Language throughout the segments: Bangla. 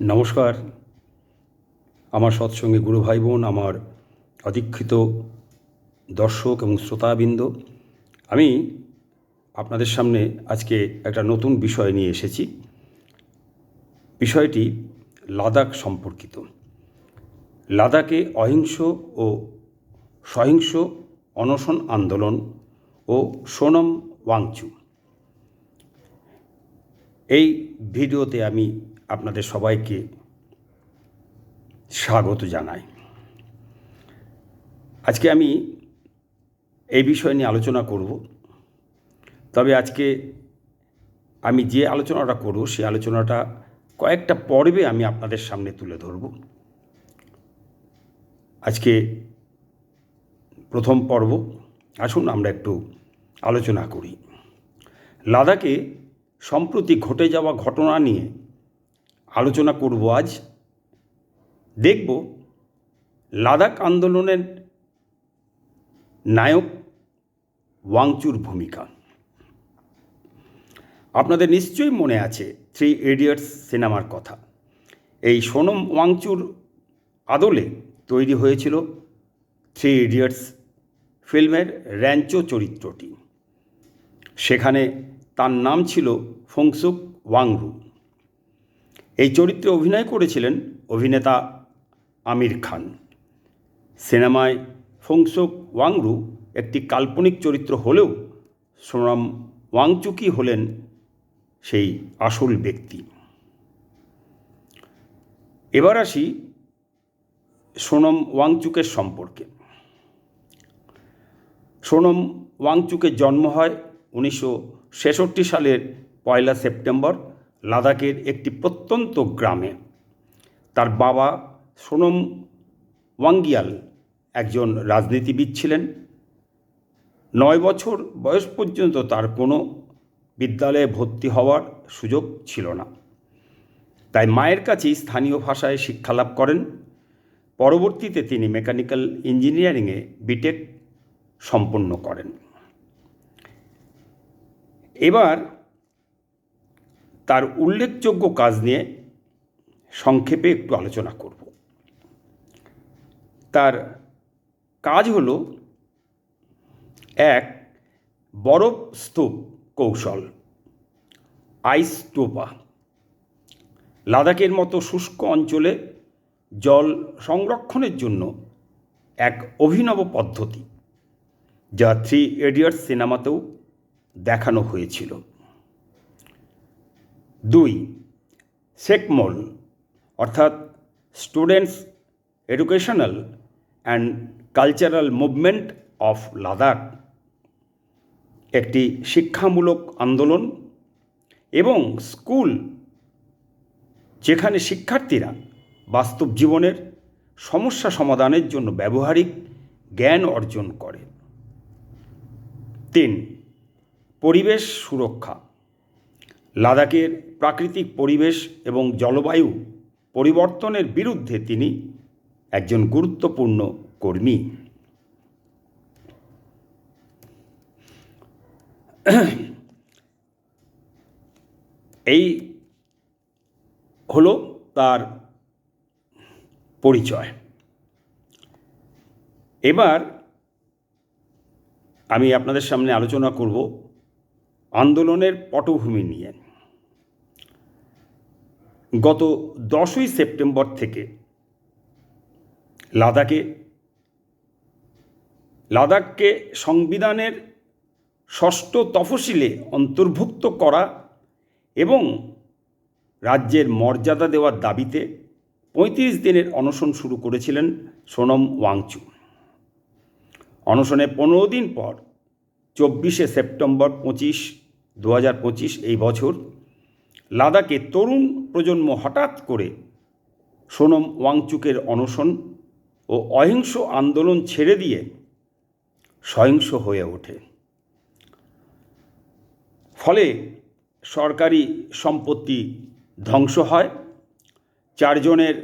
নমস্কার। আমার সৎসঙ্গে গুরু ভাই বোন আমার অদীক্ষিত দর্শক এবং শ্রোতাবৃন্দ, আমি আপনাদের সামনে আজকে একটা নতুন বিষয় নিয়ে এসেছি। বিষয়টি লাদাখ সম্পর্কিত। লাদাখে অহিংস ও সহিংস অনশন আন্দোলন ও সোনম ওয়াংচু। এই ভিডিওতে আমি আপনাদের সবাইকে স্বাগত জানাই। আজকে আমি এই বিষয় নিয়ে আলোচনা করব। তবে আজকে আমি যে আলোচনাটা করব সেই আলোচনাটা কয়েকটা পর্বে আমি আপনাদের সামনে তুলে ধরব। আজকে প্রথম পর্ব, আসুন আমরা একটু আলোচনা করি। লাদাখে সম্প্রতি ঘটে যাওয়া ঘটনা নিয়ে আলোচনা করব আজ। দেখব লাদাখ আন্দোলনের নায়ক ওয়াংচুর ভূমিকা। আপনাদের নিশ্চয়ই মনে আছে থ্রি ইডিয়টস সিনেমার কথা। এই সোনম ওয়াংচুর আদলে তৈরি হয়েছিল থ্রি ইডিয়টস ফিল্মের র্যাঞ্চো চরিত্রটি। সেখানে তার নাম ছিল ফংসুক ওয়াংরু। এই চরিত্রে অভিনয় করেছিলেন অভিনেতা আমির খান। সিনেমায় ফংসুক ওয়াংরু একটি কাল্পনিক চরিত্র হলেও সোনাম ওয়াংচুকি হলেন সেই আসল ব্যক্তি। এবার আসি সোনম ওয়াংচুকের সম্পর্কে। সোনম ওয়াংচুকের জন্ম হয় উনিশশো ছেষট্টি সালের পয়লা সেপ্টেম্বর লাদাখের একটি প্রত্যন্ত গ্রামে। তার বাবা সোনম ওয়াঙ্গিয়াল একজন রাজনীতিবিদ ছিলেন। নয় বছর বয়স পর্যন্ত তার কোনো বিদ্যালয়ে ভর্তি হওয়ার সুযোগ ছিল না। তাই মায়ের কাছেই স্থানীয় ভাষায় শিক্ষালাভ করেন। পরবর্তীতে তিনি মেকানিক্যাল ইঞ্জিনিয়ারিংয়ে বিটেক সম্পন্ন করেন। এবার তার উল্লেখযোগ্য কাজ নিয়ে সংক্ষেপে একটু আলোচনা করব। তার কাজ হল এক, বরফ স্তূপ কৌশল আইস টোপা লাদাখের মতো শুষ্ক অঞ্চলে জল সংরক্ষণের জন্য এক অভিনব পদ্ধতি, যা থ্রি এডিয়ার্স সিনেমাতেও দেখানো হয়েছিল। দুই সেকমল অর্থাৎ students educational and cultural movement of Ladakh একটি শিক্ষামূলক আন্দোলন এবং স্কুল যেখানে শিক্ষার্থীরা বাস্তব জীবনের সমস্যা সমাধানের জন্য ব্যবহারিক জ্ঞান অর্জন করে। তিন, পরিবেশ সুরক্ষা। লাদাখের প্রাকৃতিক পরিবেশ এবং জলবায়ু পরিবর্তনের বিরুদ্ধে তিনি একজন গুরুত্বপূর্ণ কর্মী। এই হলো তার পরিচয়। এবার আমি আপনাদের সামনে আলোচনা করব আন্দোলনের পটভূমি নিয়ে। গত দশই সেপ্টেম্বর থেকে লাদাখে, লাদাখকে সংবিধানের ষষ্ঠ তফসিলে অন্তর্ভুক্ত করা এবং রাজ্যের মর্যাদা দেওয়ার দাবিতে পঁয়ত্রিশ দিনের অনশন শুরু করেছিলেন সোনম ওয়াংচু। অনশনের পনেরো দিন পর চব্বিশে সেপ্টেম্বর পঁচিশ দু এই বছর লাদাখে তরুণ প্রজন্ম হঠাৎ করে সোনম ওয়াংচুকের অনশন ও অহিংস আন্দোলন ছেড়ে দিয়ে সহিংস হয়ে ওঠে। ফলে সরকারি সম্পত্তি ধ্বংস হয়, চারজনের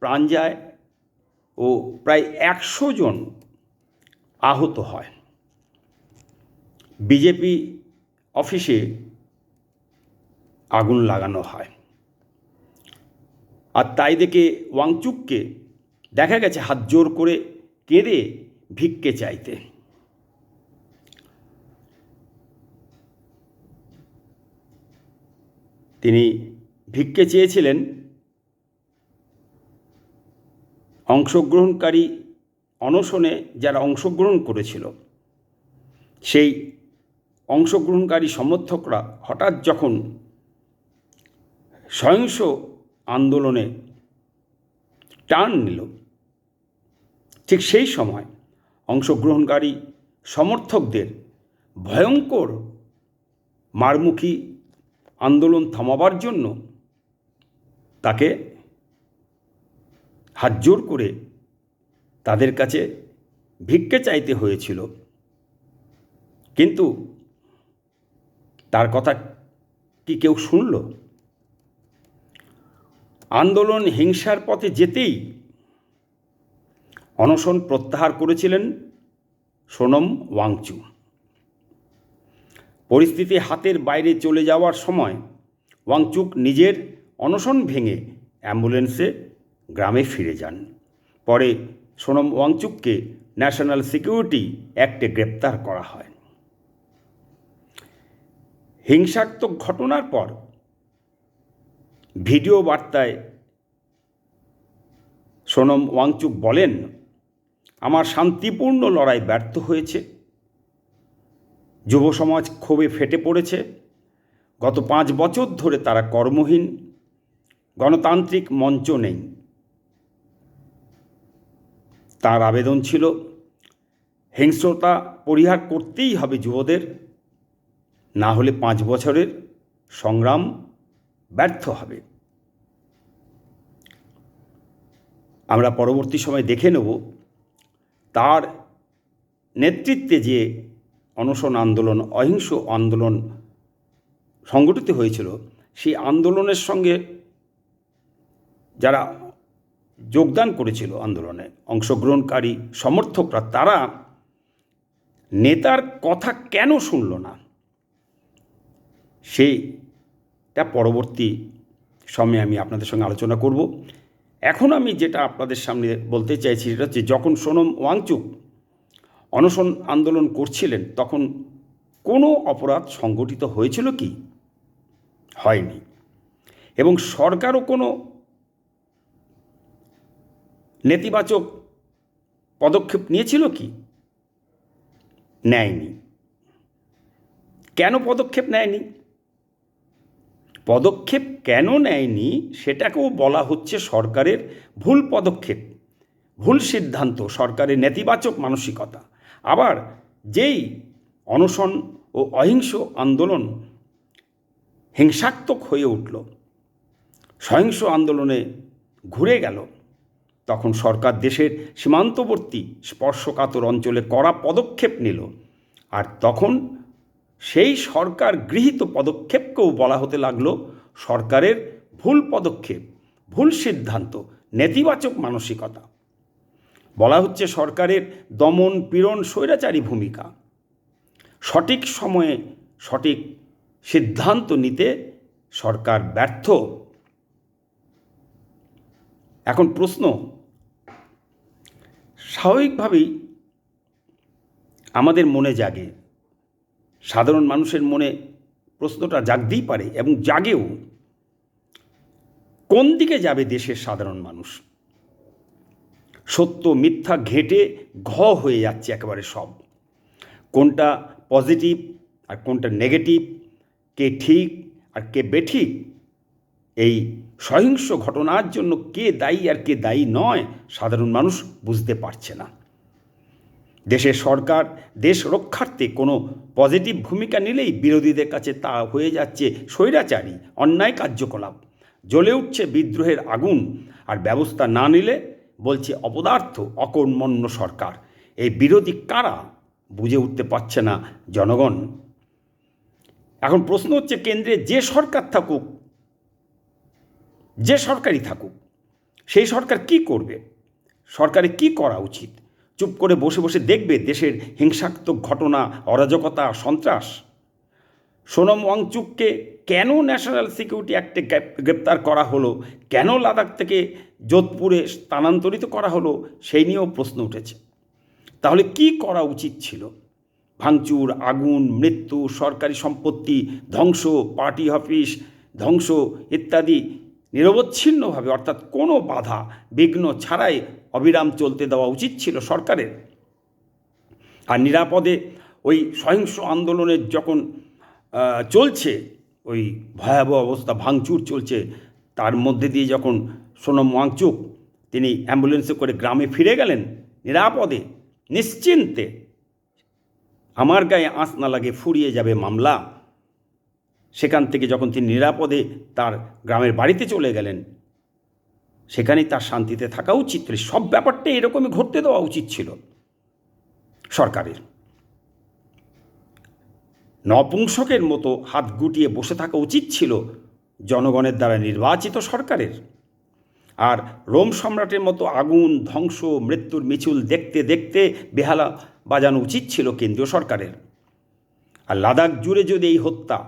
প্রাণ যায় ও প্রায় একশো জন আহত হয়। বিজেপি অফিসে আগুন লাগানো হয়। আর তাই দেখে ওয়াংচুককে দেখা গেছে হাত জোর করে কেঁদে ভিক্ষে চাইতে। তিনি ভিক্ষে চেয়েছিলেন, অংশগ্রহণকারী অনশনে যারা অংশগ্রহণ করেছিল, সেই অংশগ্রহণকারী সমর্থকরা হঠাৎ যখন সহিংস আন্দোলনে টান নিল। ঠিক সেই সময় অংশগ্রহণকারী সমর্থকদের ভয়ঙ্কর মারমুখী আন্দোলন থামাবার জন্য তাকে হাতজোর করে তাদের কাছে ভিক্ষে চাইতে হয়েছিল। কিন্তু তার কথা কি কেউ শুনল? আন্দোলন হিংসার পথে যেতেই অনশন প্রত্যাহার করেছিলেন সোনম ওয়াংচু। পরিস্থিতি হাতের বাইরে চলে যাওয়ার সময় ওয়াংচুক নিজের অনশন ভেঙে অ্যাম্বুলেন্সে গ্রামে ফিরে যান। পরে সোনম ওয়াংচুককে ন্যাশনাল সিকিউরিটি অ্যাক্টে গ্রেপ্তার করা হয়। হিংসাত্মক ঘটনার পর ভিডিও বার্তায় সোনম ওয়াংচুক বলেন, আমার শান্তিপূর্ণ লড়াই ব্যর্থ হয়েছে। যুব সমাজ ক্ষোভে ফেটে পড়েছে। গত পাঁচ বছর ধরে তারা কর্মহীন, গণতান্ত্রিক মঞ্চ নেই। তার আবেদন ছিল, হিংস্রতা পরিহার করতেই হবে যুবদের, না হলে পাঁচ বছরের সংগ্রাম ব্যর্থ হবে। আমরা পরবর্তী সময় দেখে নেব তার নেতৃত্বে যে অনশন আন্দোলন, অহিংস আন্দোলন সংগঠিত হয়েছিল, সেই আন্দোলনের সঙ্গে যারা যোগদান করেছিল আন্দোলনে, অংশগ্রহণকারী সমর্থকরা, তারা নেতার কথা কেন শুনল না? সেইটা পরবর্তী সময়ে আমি আপনাদের সঙ্গে আলোচনা করব। এখন আমি যেটা আপনাদের সামনে বলতে চাইছি সেটা হচ্ছে, যখন সোনম ওয়াংচুক অনশন আন্দোলন করছিলেন, তখন কোনো অপরাধ সংগঠিত হয়েছিল কি? হয়নি। এবং সরকারও কোনো নেতিবাচক পদক্ষেপ নিয়েছিল কি? নেয়নি। কেন পদক্ষেপ নেয়নি? পদক্ষেপ কেন নেয়নি সেটাকেও বলা হচ্ছে সরকারের ভুল পদক্ষেপ, ভুল সিদ্ধান্ত, সরকারের নেতিবাচক মানসিকতা। আবার যেই অনশন ও অহিংস আন্দোলন হিংসাত্মক হয়ে উঠল, সহিংস আন্দোলনে ঘুরে গেল, তখন সরকার দেশের সীমান্তবর্তী স্পর্শকাতর অঞ্চলে কড়া পদক্ষেপ নিল। আর তখন সেই সরকার গৃহীত পদক্ষেপকেও বলা হতে লাগল সরকারের ভুল পদক্ষেপ, ভুল সিদ্ধান্ত, নেতিবাচক মানসিকতা। বলা হচ্ছে সরকারের দমন পীড়ন স্বৈরাচারী ভূমিকা। সঠিক সময়ে সঠিক সিদ্ধান্ত নিতে সরকার ব্যর্থ। এখন প্রশ্ন, স্বাভাবিকভাবেই আমাদের মনে জাগে সাধারণ মানুষের মনে প্রশ্নটা জাগতেই পারে এবং জাগেও। কোন দিকে যাবে দেশের সাধারণ মানুষ? সত্য, মিথ্যা ঘেঁটে ঘ হয়ে যাচ্ছে একেবারে সব। কোনটা পজিটিভ আর কোনটা নেগেটিভ, কে ঠিক আর কে বেঠিক, এই সহিংস ঘটনার জন্য কে দায়ী আর কে দায়ী নয় সাধারণ মানুষ বুঝতে পারছে না। দেশের সরকার, দেশ রক্ষার্থে কোনো পজিটিভ ভূমিকা নিলেই বিরোধীদের কাছে তা হয়ে যাচ্ছে স্বৈরাচারী, অন্যায় কার্যকলাপ। জ্বলে উঠছে বিদ্রোহের আগুন, আর ব্যবস্থা না নিলে, বলছে অপদার্থ, অকর্মণ্য সরকার। এই বিরোধী কারা বুঝে উঠতে পারছে না জনগণ। এখন প্রশ্ন হচ্ছে কেন্দ্রে যে সরকার থাকুক, যে সরকারই থাকুক, সেই সরকার কি করবে? সরকারে কি করা উচিত? চুপ করে বসে বসে দেখবে দেশের হিংসাত্মক ঘটনা, অরাজকতা, সন্ত্রাস। সোনম ওয়াংচুককে কেন ন্যাশনাল সিকিউরিটি অ্যাক্টে গ্রেপ- গ্রেপ্তার করা হলো? কেন লাদাখ থেকে যোধপুরে স্থানান্তরিত করা হলো? সেই নিয়েও প্রশ্ন উঠেছে। তাহলে কি করা উচিত ছিল? ভাঙচুর, আগুন, মৃত্যু, সরকারি সম্পত্তি, ধ্বংস, পার্টি অফিস, ধ্বংস ইত্যাদি নিরবচ্ছিন্নভাবে, অর্থাৎ কোনো বাধা, বিঘ্ন ছাড়াই অবিরাম চলতে দেওয়া উচিত ছিল সরকারের। আর নিরাপদে ওই সহিংস আন্দোলনের যখন চলছে, ওই ভয়াবহ অবস্থা, ভাঙচুর চলছে, তার মধ্যে দিয়ে যখন সোনম ওয়াংচুক, তিনি অ্যাম্বুলেন্সে করে গ্রামে ফিরে গেলেন, নিরাপদে, নিশ্চিন্তে, আমার গায়ে আঁচ না লাগে ফুরিয়ে যাবে মামলা। সেখান থেকে যখন তিনি নিরাপদে তার গ্রামের বাড়িতে চলে গেলেন সেখানেই তার শান্তিতে থাকা উচিত সব ব্যাপারটা এরকমই ঘটতে দেওয়া উচিত ছিল সরকারের। নপুংসকের মতো হাত গুটিয়ে বসে থাকা উচিত ছিল জনগণের দ্বারা নির্বাচিত সরকারের। আর রোম সম্রাটের মতো আগুন, ধ্বংস, মৃত্যুর মিছিল দেখতে দেখতে বেহালা বাজানো উচিত ছিল কেন্দ্রীয় সরকারের। আর লাদাখ জুড়ে যদি এই হত্যা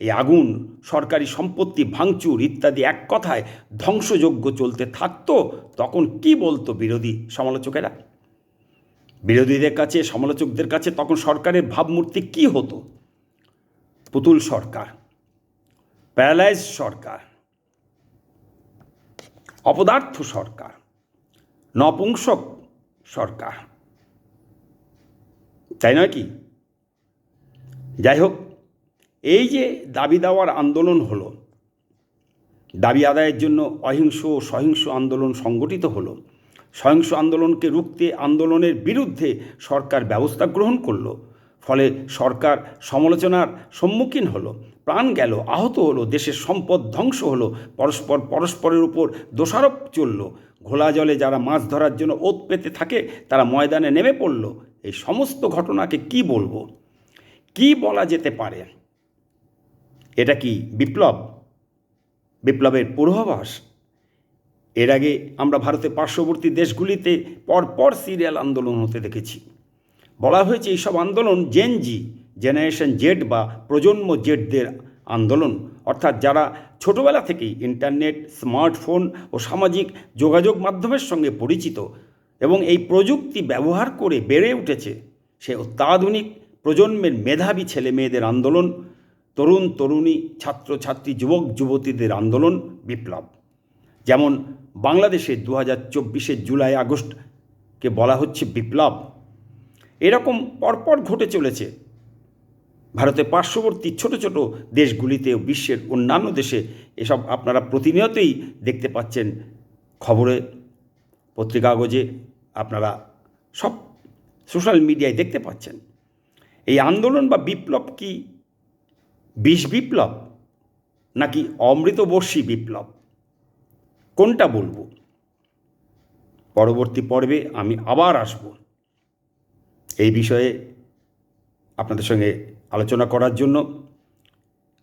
এই আগুন, সরকারি সম্পত্তি, ভাঙচুর ইত্যাদি এক কথায় ধ্বংসযোগ্য চলতে থাকতো, তখন কি বলতো বিরোধী সমালোচকেরা? বিরোধীদের কাছে, সমালোচকদের কাছে তখন সরকারের ভাবমূর্তি কি হতো? পুতুল সরকার, প্যারালাইজ সরকার, অপদার্থ সরকার, নপুংসক সরকার। তাই নয় কি? যাই হোক এই যে দাবি দেওয়ার আন্দোলন হলো, দাবি আদায়ের জন্য অহিংস ও সহিংস আন্দোলন সংগঠিত হলো, সহিংস আন্দোলনকে রুখতে আন্দোলনের বিরুদ্ধে সরকার ব্যবস্থা গ্রহণ করল, ফলে সরকার সমালোচনার সম্মুখীন হলো, প্রাণ গেল, আহত হলো, দেশের সম্পদ ধ্বংস হলো, পরস্পর পরস্পরের উপর দোষারোপ চলল, ঘোলা জলে যারা মাছ ধরার জন্য ওত পেতে থাকে, তারা ময়দানে নেমে পড়ল, এই সমস্ত ঘটনাকে কি বলব? কি বলা যেতে পারে? এটা কি বিপ্লব? বিপ্লবের পূর্বাভাস? এর আগে আমরা ভারতের পার্শ্ববর্তী দেশগুলিতে পরপর সিরিয়াল আন্দোলন হতে দেখেছি। বলা হয়েছে এইসব আন্দোলন জেন জি জেনারেশন জেড বা প্রজন্ম জেডদের আন্দোলন। অর্থাৎ যারা ছোটবেলা থেকেই ইন্টারনেট, স্মার্টফোন ও সামাজিক যোগাযোগ মাধ্যমের সঙ্গে পরিচিত এবং এই প্রযুক্তি ব্যবহার করে বেড়ে উঠেছে, সে অত্যাধুনিক প্রজন্মের মেধাবী ছেলে মেয়েদের আন্দোলন তরুণ তরুণী ছাত্রছাত্রী যুবক, যুবতীদের আন্দোলন বিপ্লব। যেমন বাংলাদেশে দু হাজার চব্বিশের জুলাই, আগস্টকে বলা হচ্ছে বিপ্লব। এরকম পরপর ঘটে চলেছে। ভারতের পার্শ্ববর্তী ছোট ছোট দেশগুলিতে বিশ্বের অন্যান্য দেশে এসব আপনারা প্রতিনিয়তই দেখতে পাচ্ছেন। খবরে পত্রিকা কাগজে আপনারা সব সোশ্যাল মিডিয়ায় দেখতে পাচ্ছেন। এই আন্দোলন বা বিপ্লব কি বিষ বিপ্লব নাকি অমৃতবর্ষী বিপ্লব? কোনটা বলব? পরবর্তী পর্বে আমি আবার আসব এই বিষয়ে আপনাদের সঙ্গে আলোচনা করার জন্য।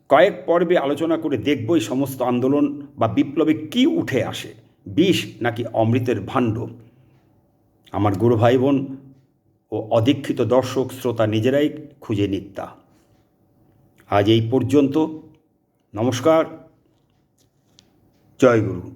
কয়েক পর্বে আলোচনা করে দেখব এই সমস্ত আন্দোলন বা বিপ্লবে কি উঠে আসে, বিষ নাকি অমৃতের ভাণ্ড। আমার গুরু ভাই বোন ও অদীক্ষিত দর্শক, শ্রোতা নিজেরাই খুঁজে নিক আজ এই পর্যন্ত নমস্কার। জয় গুরু।